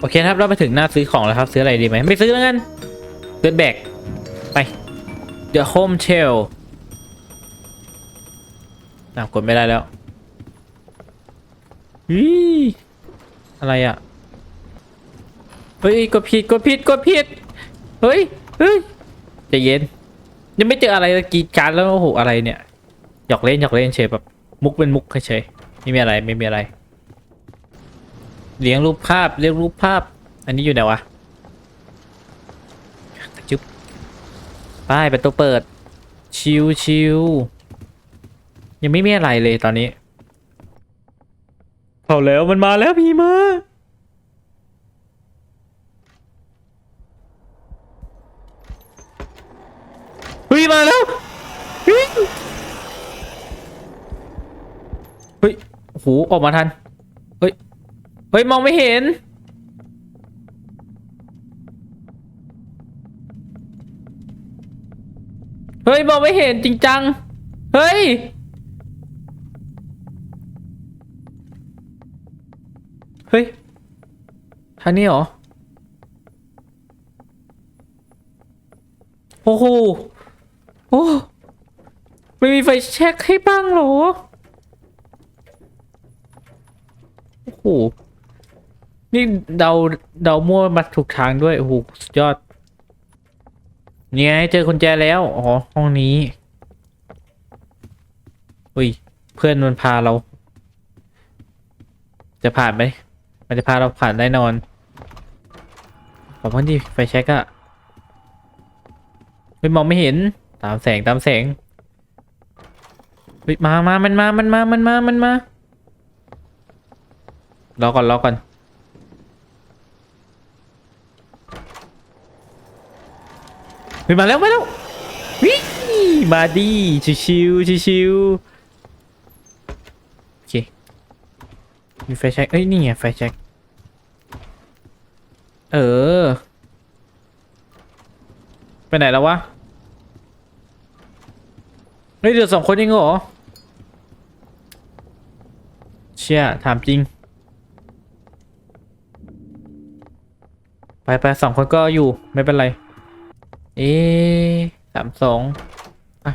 โอเคครับเราไปถึงหน้าซื้อของแล้วครับ ซื้ออะไรดีไหมไม่ซื้อแล้วกันซื้อแบกไป The Home Shell น่ากดไม่ได้แล้ววิอะไรอะ เฮ้ยกดผิดกดผิดกดผิด เฮ้ยเฮ้ยใจะเย็น ยังไม่เจออะไรกีดการแล้วโอ้โหอะไรเนี่ย หยอกเล่นหยอกเล่นเฉยแบบมุกเป็นมุกเฉยไม่มีอะไรไม่มีอะไร เลี้ยงรูปภาพเลี้ยงรูปภาพ อันนี้อยู่ไหนวะจุ๊บป้ายประตูเปิด ชิวชิวยังไม่มีอะไรเลยตอนนี้เอาแล้วมันมาแล้วพี่มาเฮ้ยมาแล้วเฮ้ยเฮ้ยโอ้โหออกมาทัน เฮ้ย มองไม่เห็น เฮ้ย มองไม่เห็นจริงจัง เฮ้ย เฮ้ยทางนี้เหรอ โอ้โห โอ้ ไม่มีไฟแช็กให้บ้างเหรอ โอ้โห นี่เดาเดามั่วมาถูกทางด้วยโอ้โหสุดยอด เนี่ยเจอกุญแจแล้ว อ๋อ ห้องนี้ อุ้ย เพื่อนมันพาเรา จะผ่านไหม มันจะพาเราผ่านแน่นอน ผมว่าดิไฟแช็กอะไม่มองไม่เห็น ตามแสงตามแสงมามามันมา มันมา มันมา มันมา รอก่อน รอก่อน เฮ้ยมาแล้วมาแล้ววิมาดีชิวๆชิวโอเคมีไฟแช็กเอ้ยนี่ไงไฟแช็กเออ ไปไหนแล้ววะเฮ้ยเดี๋ยวสองคนเองเหรอเชี่ยถามจริง ไปไปสองคนก็อยู่ไม่เป็นไร เอ๊สามสองอะ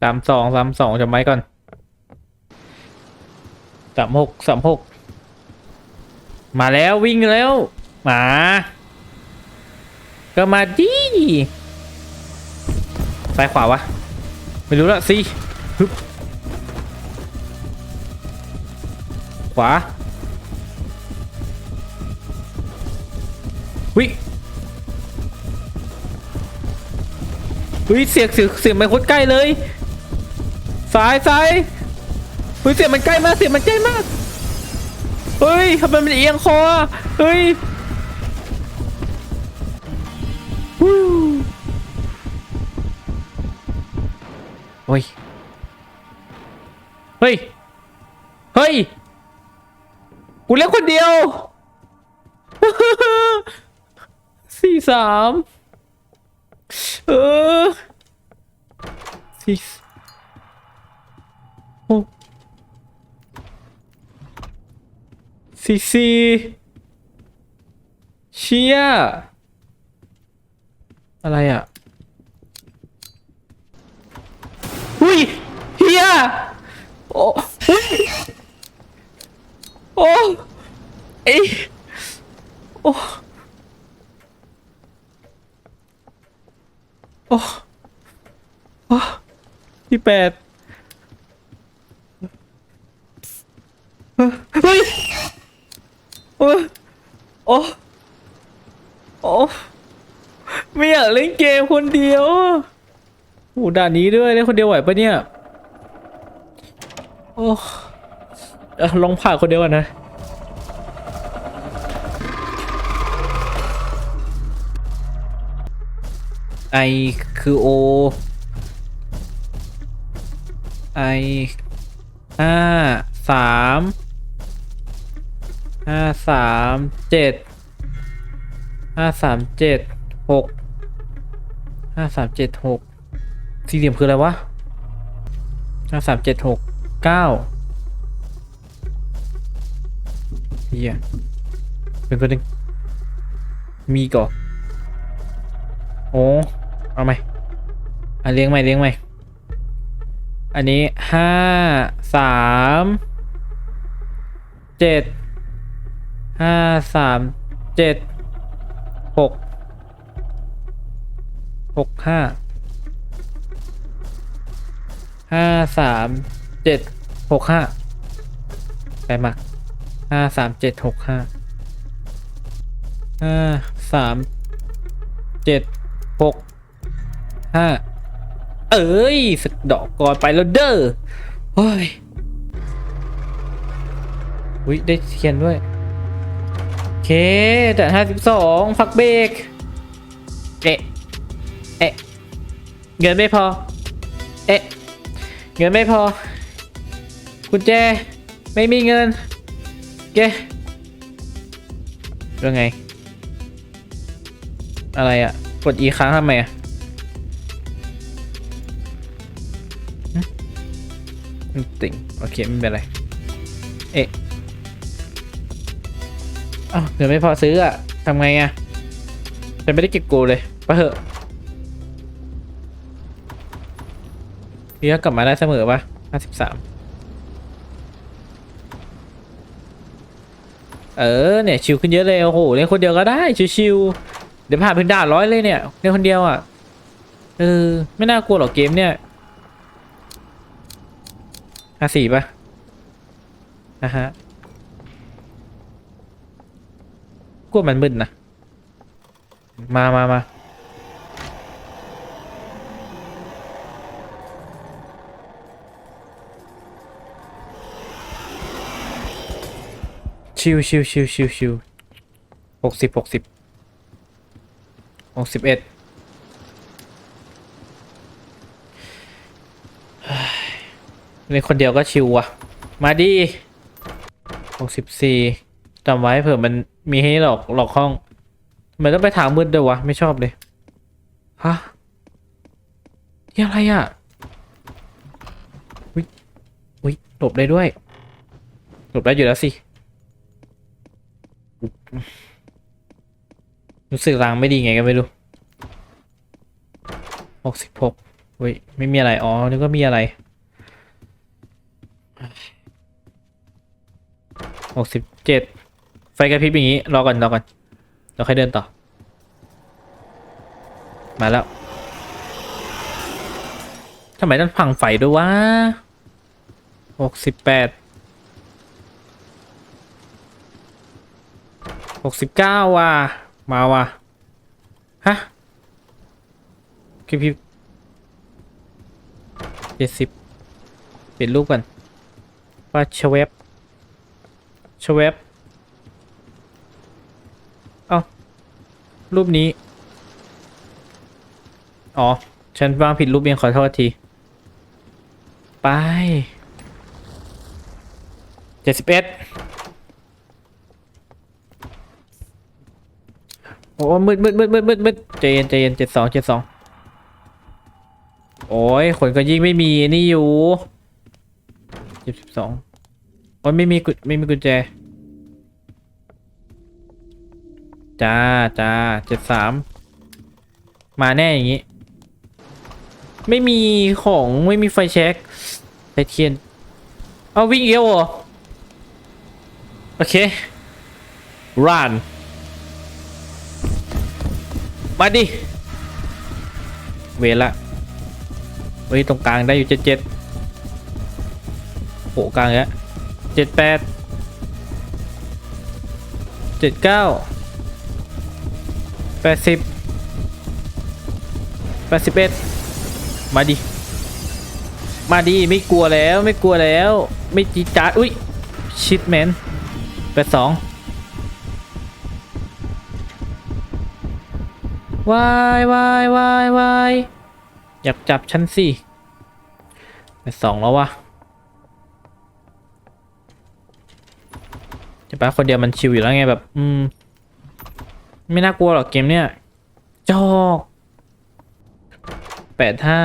สามสองสามสองจะไหมก่อนสามหกสามหกมาแล้ววิ่งแล้วหมาก็มาดิซ้ายขวาวะ ไม่รู้ละสิฮึบขวา วิวิเสียงเสียงเสียงมันโคตรใกล้เลยซ้ายซ้ายวิเสียงมันใกล้มากเสียงมันใกล้มากเฮ้ยทำไมมันเอียงคอเฮ้ยวู้โอ้ยเฮ้ย เฮ้ย กูเล่นคนเดียว สี่สามเออสี่โอ้สี่สี่เชียอะไรอะหุยเฮียโอ้ยโอ้เอ้ยโอ้ โอ้โอ้ที่แปดเฮ้ยโอ้โอ้โอ้ไม่อยากเล่นเกมคนเดียวโอ้ด่านนี้ด้วยเล่นคนเดียวไหวปะเนี่ย โอ้ลองผ่านคนเดียวก่อนนะ ไอคือโอไอห้าสามห้าสามเจ็ดห้าสามเจ็ดหกห้าสามเจ็ดหกสี่เหลี่ยมคืออะไรวะห้าสามเจ็ดหกเก้าเฮียเป็นคนหนึ่งมีก่อโอ้ เอาไหมอะเลี้ยงไหมเลี้ยงไหมอันนี้ห้าสามเจ็ดห้าสามเจ็ดหกหกห้าห้าสามเจ็ดหกห้าไปมาห้าสามเจ็ดหกห้าห้าสามเจ็ดหก ห้าเอ้ยสะดอกก่อนไปแล้วเด้อเฮ้ยอุ้ยได้เขียนด้วยโอเคแต่ห้าสิบสองพักเบรกเอะเอะเงินไม่พอ เอะเงินไม่พอกุญแจไม่มีเงินเกเรื่องไง อะไรอะกดอีค้างทำไมอะ ติ่งโอเคไม่เป็นไร เอ๊ะอ้าวเงินไม่พอซื้ออะทำไงอะฉันไม่ได้เก็บกูเลยไปะเหอะพี่ก็กลับมาได้เสมอปะห้าสิบสามเออเนี่ยชิวขึ้นเยอะเลยโอ้โหเล่นคนเดียวก็ได้ชิวๆเดี๋ยวผ่านพื้นด่านร้อยเลยเนี่ยเล่นคนเดียวอะเออไม่น่ากลัวหรอกเกมเนี่ย ห้าสี่ปะนะฮะกลัวมันมึนนะ มามามาชิวชิวชิวชิวชิวหกสิบหกสิบหกสิบเอ็ด เล่นคนเดียวก็ชิวว่ะมาดิหกสิบสี่จำไว้เผื่อมันมีให้หลอกหลอกห้องทำไมันต้องไปทางมืดด้วยวะ ไม่ชอบเลย ฮะนี่อะไรอะวิวิหลบได้ด้วยหลบได้อยู่แล้วสิ รู้สึกรางไม่ดีไงก็ไม่รู้หกสิบหกเฮ้ยไม่มีอะไร อ๋อนึกว่ามีอะไร หกสิบเจ็ดไฟกระพริบอย่างนี้ รอก่อนรอก่อนเราค่อยเดินต่อ มาแล้วทำไมต้องพังไฟด้วยวะหกสิบแปดหกสิบเก้าว่ะมาว่ะฮะกระพริบเจ็ดสิบเปลี่ยนรูปกันว่าชเวบ ชเวบเอ้ารูปนี้ อ๋อ ฉันวางผิดรูปเองขอโทษที ไปเจ็ดสิบเอ็ดโอ้มืดมืดมืดมืดมืดมืดใจเย็นใจเย็นเจ็ดสองเจ็ดสองโอ้ยคนก็ยิ่งไม่มีนี่อยู่เจ็ดสิบสอง โอ้ยไม่มีกุไม่มีกุญแจ จ้าจ้าเจ็ดสามมาแน่อย่างงี้ ไม่มีของไม่มีไฟแช็กไฟเทียน เอาวิ่งเอียวเหรอ โอเค run มาดิ เวรละเฮ้ย ตรงกลางได้อยู่เจ็ดเจ็ดโหกลางแล้ว เจ็ดแปดเจ็ดเก้าแปดสิบแปดสิบเอ็ดมาดิ มาดิ ไม่กลัวแล้วไม่กลัวแล้ว ไม่จีดจาอุ้ย ชิดแมนแปดสองวายวายวายวายอยากจับฉันสิแปดสองแล้ววะ ปะคนเดียวมันชิวอยู่แล้วไงแบบ อืม ไม่น่ากลัวหรอกเกมเนี้ยจอกแปดห้า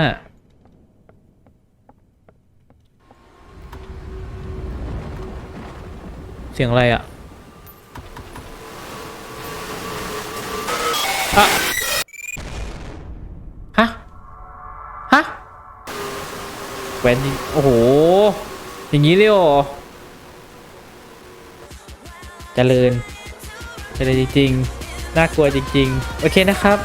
เสียงอะไรอะอะฮะ ฮะแหวนโอ้โห อย่างนี้เลยเหรอ เจริญเจริญจริงๆ น่ากลัวจริง ๆ โอเคนะครับ